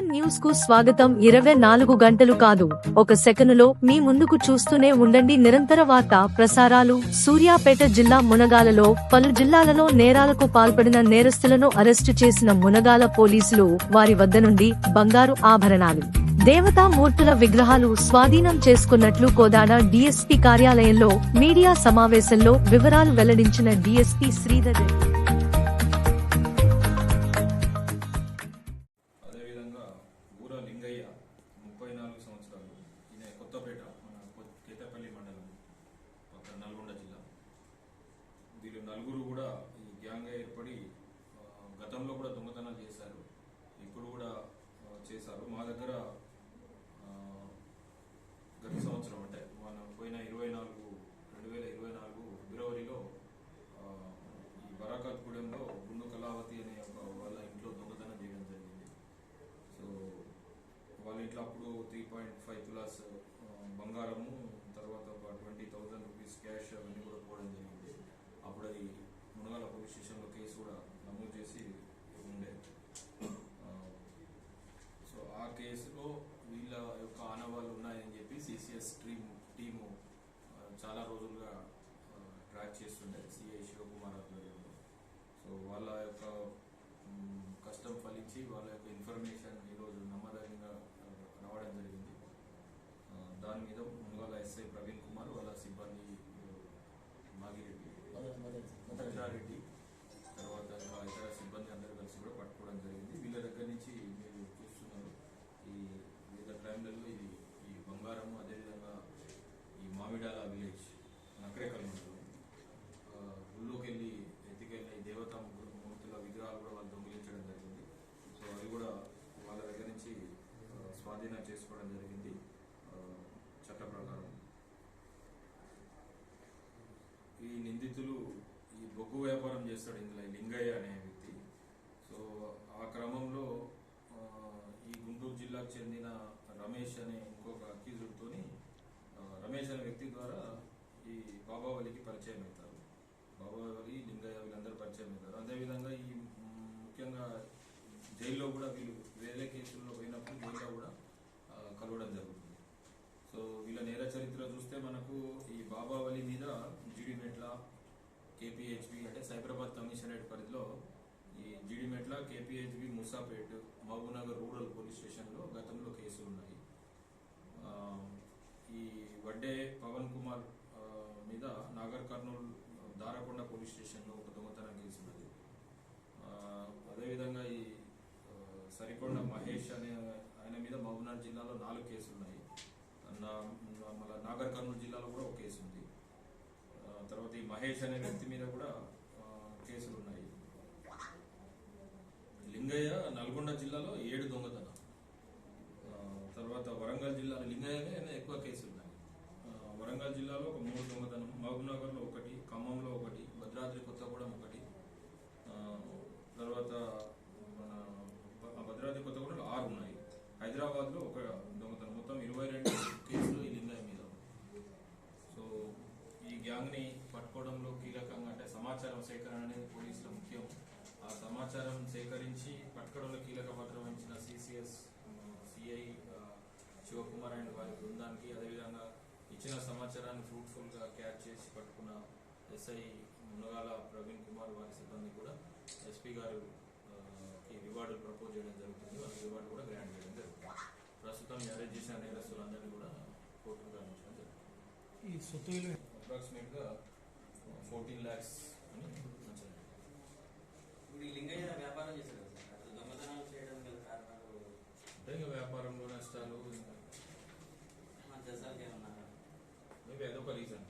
న్యూస్కు స్వాగతం ఇరవై నాలుగు గంటలు కాదు. ఒక సెకనులో మీ ముందుకు చూస్తూనే ఉండండి నిరంతర వార్త ప్రసారాలు. సూర్యాపేట జిల్లా మునగాలలో పలు జిల్లాలలో నేరాలకు పాల్పడిన నేరస్తులను అరెస్టు చేసిన మునగాల పోలీసులు వారి వద్ద నుండి బంగారు ఆభరణాలు. దేవతా మూర్తుల విగ్రహాలు స్వాధీనం చేసుకున్నట్లు కోదాడ డీఎస్పీ కార్యాలయంలో మీడియా సమావేశంలో వివరాలు వెల్లడించిన డీఎస్పీ శ్రీధర్ రెడ్డి. ముప్పై నాలుగు సంవత్సరాలు. ఈయన కొత్తపేట మన కేతపల్లి మండలం పక్కన నల్గొండ జిల్లా. వీళ్ళు నలుగురు కూడా ఈ గ్యాంగ్ ఏర్పడి గతంలో కూడా దొంగతనాలు చేశారు ఇప్పుడు కూడా ఆ, చేశారు మా దగ్గర ఆ, గత సంవత్సరం అంటే మన పోయిన ఇరవై నాలుగు రెండు వేల ఇరవై నాలుగు ఫిబ్రవరిలో ఆ, ఈ బరాకాత్గూడెంలో గుండు కళావతి అనే ఒక వాళ్ళ ఇంట్లో దొంగతనం చేయడం జరిగింది సో వాళ్ళ అప్పుడు త్రీ పాయింట్ ఫైవ్ తులాస్ బంగారము తర్వాత ఒక ట్వంటీ థౌజండ్ రూపీస్ క్యాష్ అవన్నీ కూడా పోవడం జరిగింది. అప్పుడు అది మునగాల పోలీస్ స్టేషన్లో కేసు కూడా నమోదు చేసి ఉండే. సో ఆ కేసులో వీళ్ళ యొక్క ఆనవాళ్ళు ఉన్నాయని చెప్పి సిసిఎస్ టీమ్ టీము చాలా రోజులుగా ట్రాక్ చేస్తుండే సిఐ శివకుమార్ ఆధ్వర్యంలో. సో వాళ్ళ యొక్క కష్టం ఫలించి వాళ్ళ యొక్క ఇన్ఫర్మేషన్ ఈరోజు నమ్మదగినంగా ఆ, రావడం జరిగింది ఆ, దాని మీద ముందుగా ఎస్ఐ ప్రవీణ్ కుమార్ వాళ్ళ సిబ్బంది మాగిరెడ్డి భద్రారెడ్డి తర్వాత ఇంకా ఇతర సిబ్బంది అందరూ కలిసి కూడా పట్టుకోవడం జరిగింది. వీళ్ళ దగ్గర నుంచి మీరు చూస్తున్నారు ఈ వివిధ క్రైమ్లలో ఇది ఈ బంగారం అదేవిధంగా ఈ మామిడాల విలేజ్ నకరేకల్ మండలం. గుళ్ళోకి వెళ్ళి ఎత్తికెళ్ళి దేవతా ము- మూర్తుల విగ్రహాలు కూడా వాళ్ళు దొంగిలించడం జరిగింది. సో అవి కూడా వాళ్ళ దగ్గర నుంచి స్వాధీనం చేసుకోవడం జరిగింది. ఈ ఈ బొగ్గు వ్యాపారం చేస్తాడు ఇందులో లింగయ్య అనే వ్యక్తి. సో ఆ క్రమంలో ఈ గుంటూరు జిల్లాకు చెందిన రమేష్ అనే ఇంకొక అక్యూజుడ్తోని రమేష్ అనే వ్యక్తి ద్వారా ఈ బాబావలికి పరిచయం అవుతారు. బాబావలి లింగయ్య వీళ్ళందరూ పరిచయం అవుతారు. అదేవిధంగా ఈ ముఖ్యంగా జైల్లో కూడా వీళ్ళు వేరే కేసుల్లో పోయినప్పుడు జైల్లో కూడా కలవడం జరుగుతుంది. సో వీళ్ళ నేర చరిత్ర చూస్తే మనకు ఈ బాబావలి మీద జీడిమెట్ల కేపీహెచ్బి అంటే సైబరాబాద్ కమిషనరేట్ పరిధిలో ఈ Jeedimetla KPHB Moosapet Mahabubnagar rural police స్టేషన్లో గతంలో కేసులు ఉన్నాయి. ఈ వడ్డే పవన్ కుమార్ మీద నాగర్ కర్నూలు దారకొండ పోలీస్ స్టేషన్లో ఒక దొంగతనం కేసు ఉన్నది. అదేవిధంగా ఈ సరికొండ మహేష్ అనే ఆయన మీద మహబూబ్నగర్ జిల్లాలో నాలుగు కేసులు ఉన్నాయి. నా- నాగర్ కర్నూలు జిల్లాలో కూడా ఒక కేసు ఉంది. తర్వాత ఈ మహేష్ అనే వ్యక్తి మీద కూడా కేసులు ఉన్నాయి లింగయ్య నల్గొండ జిల్లాలో ఏడు దొంగతనం తర్వాత వరంగల్ జిల్లాలో లింగయ్యనే ఎక్కువ కేసులు ఉన్నాయి వరంగల్ జిల్లాలో ఒక మూడు దొంగతనం మహబూబ్నగర్లో ఒకటి ఖమ్మంలో ఒకటి భద్రాద్రి కొత్తగూడెం ఒకటి తర్వాత మన భద్రాద్రి కొత్తగూడెంలో ఆరు ఉన్నాయి. హైదరాబాద్లో ఒక దొంగతనం. మొత్తం ఇరవై రెండు కేసులు ఈ లింగయ్య మీద సో ఈ గ్యాంగ్ని పట్టుకోవడంలో కీలకంగా అంటే సమాచారం సేకరణ అనేది పోలీసుల ముఖ్యం. ఆ సమాచారం సేకరించి పట్టుకోవడంలో కీలక పాత్ర వహించిన సిసిఎస్ సిఐ శివకుమార్ అండ్ వారి బృందానికి అదేవిధంగా ఇచ్చిన సమాచారాన్ని ఫ్రూట్ఫుల్గా క్యాచ్ చేసి పట్టుకున్న ఎస్ఐ మునగాల ప్రవీణ్ కుమార్ వారి సిబ్బంది కూడా ఎస్పీ గారు రివార్డు ప్రపోజ్ చేయడం జరుగుతుంది. వాళ్ళకి రివార్డు కూడా గ్రాంట్ చేయడం జరుగుతుంది. ప్రస్తుతం అరెస్ట్ చేసిన నేరస్తులందరినీ కూడా కోర్టుకు తరలించడం జరుగుతుంది. ఈ సొత్తు అప్రాక్సిమేట్గా ఫోర్టీన్ ల్యాక్స్ అని నచ్చింది ఇప్పుడు ఈ లింగయ్య వ్యాపారం చేశారు అతను దొంగతనాలు చేయడం గల కారణాలు అంటే ఇంకా వ్యాపారంలో నష్టాలు దశాలకి ఏమన్నా మేబీ అదొక రీజన్